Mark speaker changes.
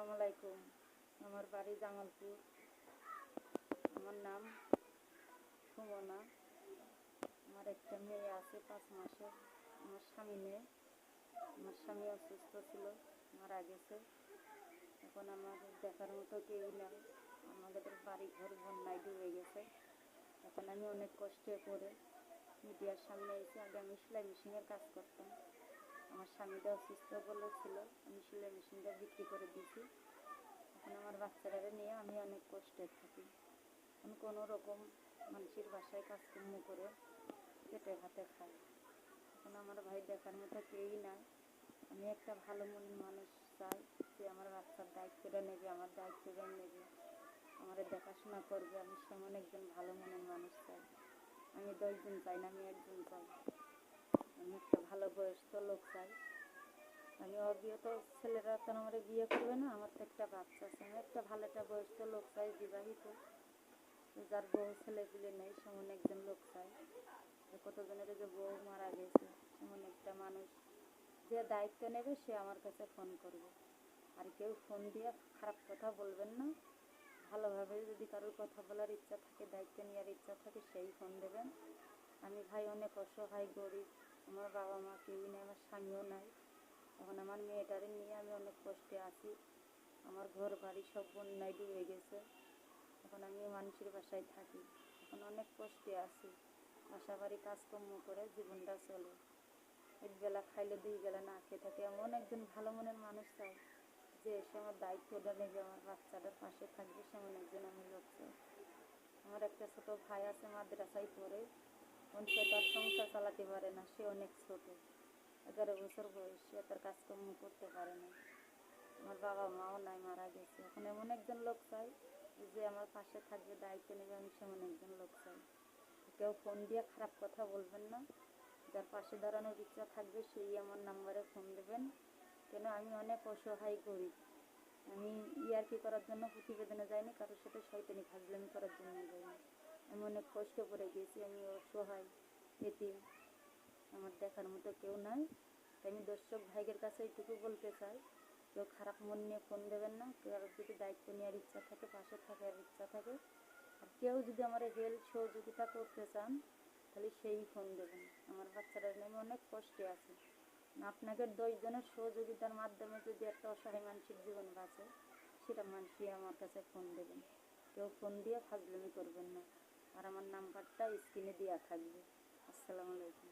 Speaker 1: আসসালামু আলাইকুম। আমার বাড়ি জামালপুর। আমার নাম সুমনা। আমার একটা মেয়ে আছে, পাঁচ মাসের আমার স্বামী নেই। আমার স্বামী অসুস্থ ছিল, মারা গেছে। এখন আমার দেখার মতো কেউ নাই। আমাদের বাড়ি ঘর বন্যায় ডুবে গেছে। এখন আমি অনেক কষ্টে পড়ে। মিডিয়ার সামনে এসে আগে আমি সেলাই মেশিনের কাজ করতাম। আমার স্বামীটা অসুস্থ বলেছিল আমি সেলাই মেশিনটা বিক্রি করে দিয়েছি। এখন আমার বাচ্চারা নিয়ে আমি অনেক কষ্টে থাকি। আমি কোনো রকম মানুষের বাসায় কাজকর্ম করে পেটে ভাতে খাই। এখন আমার ভাই দেখার মতো কেউই নাই। আমি একটা ভালো মনের মানুষ চাই যে আমার বাচ্চার দায়িত্বটা নেবে, আমার দায়িত্বটা নেবে। আমার দেখাশোনা করবে। আমি সেমন একজন ভালো মনের মানুষ চাই। আমি দশজন চাই না, আমি একজন চাই। বয়স্ক লোক চাই আমি অবিহত ছেলেরা তো আমার বিয়ে করবে না, আমার তো একটা বাচ্চা আছে। আমি একটা ভালো একটা বয়স্ক লোক চাই বিবাহিত। যার বউ ছেলে পিলে নেই, সেমন একজন লোক চাই কতজনের যে বউ মারা গেছে সেমন একটা মানুষ। যে দায়িত্ব নেবে, সে আমার কাছে ফোন করবে। আর কেউ ফোন দিয়ে খারাপ কথা বলবেন না। ভালোভাবে যদি কারোর কথা বলার ইচ্ছা থাকে, দায়িত্ব নেওয়ার ইচ্ছা থাকে, সেই ফোন দেবেন। আমি ভাই অনেক অসহায়, গরিব। আমার বাবা মা কেউই নেই আমার স্বামীও নাই। এখন আমার মেয়েটারে নিয়ে আমি অনেক কষ্টে আছি। আমার ঘর বাড়ি সব বন্যায় ডুবে গেছে। এখন আমি মানুষের বাসায় থাকি। এখন অনেক কষ্টে আছি। বাসা বাড়ি কাজকর্ম করে জীবনটা চলে। এক বেলা খাইলে দুই বেলা না খেয়ে থাকে। এমন একজন ভালো মনের মানুষ চাই যে এসে আমার দায়িত্বটা নেবে, আমার বাচ্চাটার পাশে থাকবে, সেমন একজন আমি লোক চাই আমার একটা ছোট ভাই আছে মাদ্রাসায় পড়ে। কোন সে তার সংসার চালাতে পারে না, সে অনেক ছোট। এগারো বছর বয়স সে তার কাজকর্ম করতে পারে না। আমার বাবা মাও নাই, মারা গেছে। এখন এমন একজন লোক চাই যে আমার পাশে থাকবে, দায়িত্ব নেবে, আমি সেমন একজন লোক চাই। কেউ ফোন দিয়ে খারাপ কথা বলবেন না। যার পাশে দাঁড়ানোর ইচ্ছা থাকবে, সেই আমার নাম্বারে ফোন দেবেন। কেন আমি অনেক অসহায় গরিব। আমি ইয়ার্কি করার জন্য প্রতিবেদনে যাইনি, কারোর সাথে শয়তানি ফাজলামি করার জন্য যাইনি। আমি অনেক কষ্ট করে গেছি, আমি এতিম আমার দেখার মতো কেউ নাই। আমি দর্শক ভাইয়ের কাছে এইটুকু বলতে চাই, কেউ খারাপ মন নিয়ে ফোন দেবেন না, কেউ যদি দায়িত্ব নেওয়ার ইচ্ছা থাকে, পাশে থাকার ইচ্ছা থাকে, আর কেউ যদি আমার হেল্প সহযোগিতা করতে চান, তাহলে সেই ফোন দেবেন। আমার বাচ্চারা নিয়ে অনেক কষ্টে আছে। আপনাদের দশজনের সহযোগিতার মাধ্যমে যদি একটা অসহায় মানুষের জীবন বাঁচে, সেটা মানুষই আমার কাছে ফোন দেবেন। কেউ ফোন দিয়ে ফাজলামি করবেন না। আর আমার নাম্বারটা স্ক্রিনে দেওয়া থাকবে। আসসালামু আলাইকুম।